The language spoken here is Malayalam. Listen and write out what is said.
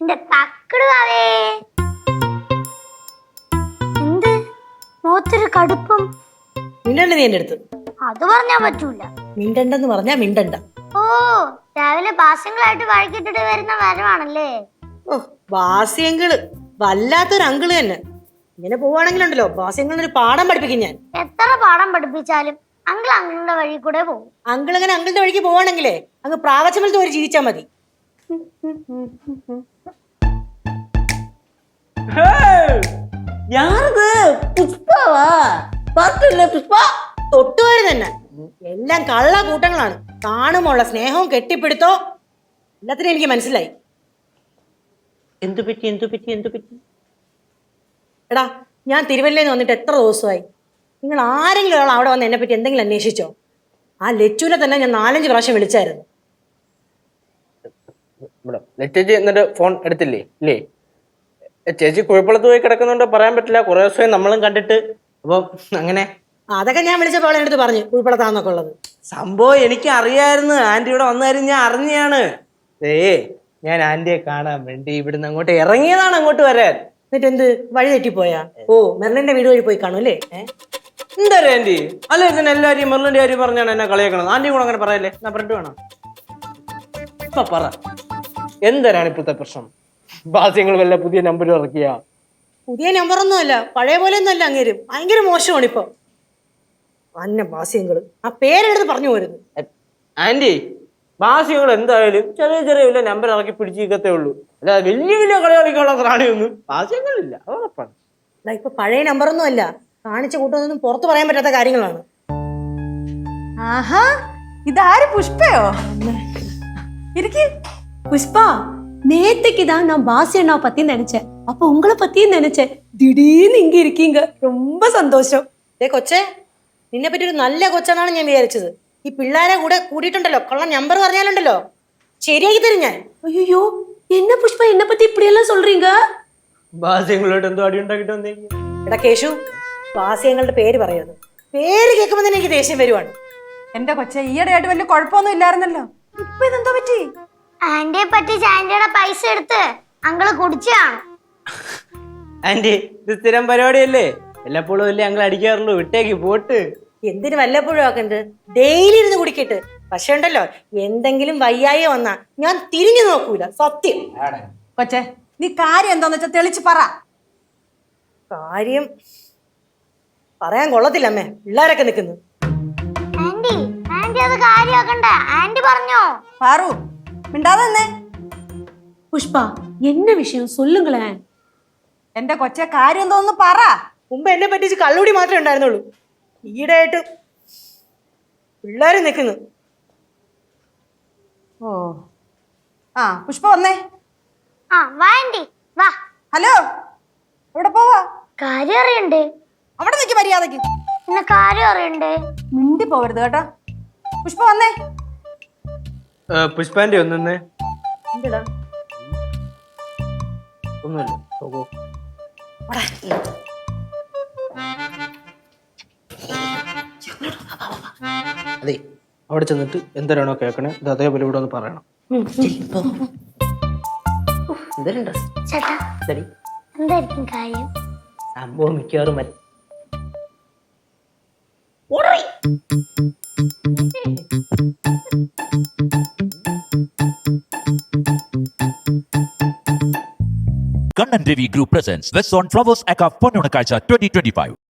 എന്റെ തക്കിടുവാവേ എന്ത് മുഖത്തൊരു കടുപ്പം മിണ്ടണ്ട നീ എന്റെ അടുത്ത്. അത് പറഞ്ഞാ പറ്റൂല. മിണ്ടണ്ടെന്ന് പറഞ്ഞാ മിണ്ടണ്ട. ഓ രാവിലെ ഭാസ്യങ്ങളായിട്ട് വഴക്കിട്ടിട്ട് വരുന്ന വരവാണല്ലേ? ഓ ഭാസ്യങ്ങൾ വല്ലാത്തൊരു അങ്കിൾ തന്നെ. ഇങ്ങനെ പോവാണെങ്കിലുണ്ടല്ലോ ഭാസ്യങ്ങളൊരു പാഠം പഠിപ്പിക്കും ഞാൻ. എത്ര പാഠം പഠിപ്പിച്ചാലും അങ്കിൾ അങ്കിളുടെ വഴി കൂടെ പോകും. അങ്കിൾ ഇങ്ങനെ അങ്കിളുടെ വഴിക്ക് പോവാണെങ്കിലേ അങ്ങ് പ്രാവച്ചമലത്ത് ഒരു ജീവിച്ചാൽ മതി. ഞാനത് പുഷ്പവാ. പത്തില്ല പുഷ്പ ഒട്ടുവരും തന്നെ. എല്ലാം കള്ള കൂട്ടങ്ങളാണ്. കാണുമുള്ള സ്നേഹവും കെട്ടിപ്പിടുത്തോ എല്ലാത്തിനും എനിക്ക് മനസ്സിലായി. എന്തു പറ്റി എന്തു പറ്റി എന്തു പറ്റി? എടാ ഞാൻ തിരുവല്ലയിൽ വന്നിട്ട് എത്ര ദിവസമായി? നിങ്ങൾ ആരെങ്കിലും ഒരാൾ അവിടെ വന്ന് എന്നെ പറ്റി എന്തെങ്കിലും അന്വേഷിച്ചോ? ആ ലച്ചുവിനെ തന്നെ ഞാൻ നാലഞ്ച് പ്രാവശ്യം വിളിച്ചായിരുന്നു. ഇവിടെ ചേച്ചി എന്നിട്ട് ഫോൺ എടുത്തില്ലേ? ഇല്ലേ? ചേച്ചി കുഴപ്പമുള്ളത് പോയി കിടക്കുന്നുണ്ട് പറയാൻ പറ്റില്ല. കുറേ ദിവസമായി നമ്മളും കണ്ടിട്ട്. അപ്പം അങ്ങനെ അതൊക്കെ ഞാൻ വിളിച്ചപ്പോൾ അവളെ എടുത്ത് പറഞ്ഞു ഉൾപ്പെടുത്താന്നൊക്കെ ഉള്ളത്. സംഭവം എനിക്ക് അറിയായിരുന്നു ആന്റി ഇവിടെ വന്നായിരുന്നു ഞാൻ അറിഞ്ഞാണ്. ഏ ഞാൻ ആന്റിയെ കാണാൻ വേണ്ടി ഇവിടുന്ന് അങ്ങോട്ട് ഇറങ്ങിയതാണ് അങ്ങോട്ട് വരാൻ. എന്നിട്ട് എന്ത് വഴി തെറ്റിപ്പോയാ? ഓ മെർലിന്റെ വീട് വഴി പോയി കാണും അല്ലേ? എന്തായാലും എന്താ ആന്റി? അല്ല ഇങ്ങനെ എല്ലാവരും മെറിലിന്റെ കാര്യം പറഞ്ഞാണ് എന്നെ കളിയാക്കണത്? ആന്റി കൂടെ അങ്ങനെ പറയല്ലേ? എന്നാ പറഞ്ഞിട്ട് വേണം. ഇപ്പൊ പറ. എന്തരാണ് ഇപ്പോഴത്തെ പ്രശ്നം? ബാസ്യങ്ങൾ വല്ല പുതിയ നമ്പർ ഇറക്കിയ? പുതിയ നമ്പർ ഒന്നുമല്ല പഴയ പോലെ ഒന്നല്ല അങ്ങേരും. ഭയങ്കര മോശമാണ് ഇപ്പൊ. അന്ന ബാസ്യങ്ങൾ. ആ പേരെടുത്ത് പറഞ്ഞു പോരുന്നു ആന്റി ബാസ്യങ്ങൾ എന്തായാലും ചെറിയ ചെറിയ വല്ല നമ്പർ ഇറക്കി പിടിച്ചിരിക്കത്തേ ഉള്ളൂ. അല്ലാതെ വലിയ വലിയ കളി കളിക്കാനുള്ള പ്രാണിയൊന്നും ബാസ്യങ്ങളില്ല. ഉറപ്പാണ്. ഇപ്പൊ പഴയ നമ്പർ ഒന്നും അല്ല കാണിച്ച കൂട്ടൊന്നും പുറത്തു പറയാൻ പറ്റാത്ത കാര്യങ്ങളാണ്. ആഹാ ഇതാര് പുഷ്പയോ? ഇരിക്കേ. புஷ்பா நேத்துக்கு தான் நான் பாசி அண்ணாவை பத்தி நினைச்சேன் அப்ப உங்களை பத்தியும் நினைச்சேன் திடீர்னு இங்க இருக்கீங்க ரொம்ப சந்தோஷம் ഏ കൊച്ചേ നിന്നെ പറ്റി ഒരു നല്ല കൊച്ചാണെന്നാണ് ഞാൻ വിചാരിച്ചത് ഈ പിള്ളേരെ കൂടെ കൂടിയിട്ടുണ്ടല്ലോ കള്ള നമ്പർ പറഞ്ഞാലുണ്ടല്ലോ ശരിയാക്കി തരും ഞാൻ ஐயோ என்ன புஷ்பா என்ன பத்தி இப்படி எல்லாம் சொல்றீங்க ബാസ്യങ്ങളോട്ട് എന്തോ അടി ഉണ്ടാക്കിട്ട് വന്നേക്കും എടാ കേശു ബാസ്യങ്ങളുടെ പേര് പറയരുത് പേര് കേൾക്കുമ്പോൾ തന്നെ എനിക്ക് ദേഷ്യം വരുവാണ് എന്റെ കൊച്ചെ ഈയിടെയായിട്ട് വലിയ കുഴപ്പമൊന്നും ഇല്ലായിരുന്നല്ലോ ഇപ്പൊ ഇതെന്തോ പറ്റി ആന്റിയെ പറ്റിച്ച് ആന്റിയുടെ പൈസ എടുത്ത് അങ്കിൾ കുടിച്ചാണ് ആന്റി ഇത് സ്ഥിരം പരിപാടിയല്ലേ? എല്ലപ്പോഴും അല്ലേ ഞങ്ങൾ അടിക്കാറുള്ളൂ? വിട്ടേക്ക് പോട്ട്. എന്തിനു വല്ലപ്പോഴും ആക്കണ്ട്? ഡെയിലി ഇരുന്ന് കുടിക്കട്ട്. പക്ഷെ ഉണ്ടല്ലോ എന്തെങ്കിലും വയ്യായി വന്നാ ഞാൻ തിരിഞ്ഞു നോക്കൂല സത്യം. കൊച്ചേ നീ കാര്യം എന്താന്ന് വെച്ചാ തെളിച്ച് പറ. കാര്യം പറയാൻ കൊള്ളത്തില്ല അമ്മേ. പിള്ളേരൊക്കെ നിൽക്കുന്നു. ആന്റി ആന്റി അത് കാര്യമാക്കണ്ട. ആന്റി പറഞ്ഞോ? പാറു. മിണ്ടാതെ പുഷ്പ എന്നെ വിഷയം സൊല്ലുങ്ങളേ എന്റെ കൊച്ചെ കാര്യം എന്തോന്ന് പറ. മുമ്പ് എന്നെ പറ്റിച്ച് കള്ളുടി മാത്രമേ ഉണ്ടായിരുന്നുള്ളൂ. ഈടെ ആയിട്ട് നിൽക്കുന്നു. ഓ. ആ പുഷ്പ വന്നേ. ആ വാണ്ടി വാ. ഹലോ എവിടെ പോവാ? കാര്യം അറിയണ്ട്. അവിടെ നിൽക്കി മര്യാദയ്ക്ക് പിന്നെ കാര്യം അറിയണ്ടേ. മിണ്ടി പോവരുത് കേട്ടോ. പുഷ്പ വന്നേ. പുഷ്പാന്റെ ഒന്നൊന്ന് എന്തിടാ? ഒന്നുമില്ല പോകൂ. അതെ അവിടെ ചെന്നിട്ട് എന്തരാണോ കേൾക്കണേ ഇത് അതേപോലെ ഇവിടെ ഒന്ന് പറയണം. എന്തായിരിക്കും കാര്യം? സംഭവം മിക്കവാറും മതി Kannan Devi Group presents West on Flowers Aka Ponnunakacha 2025.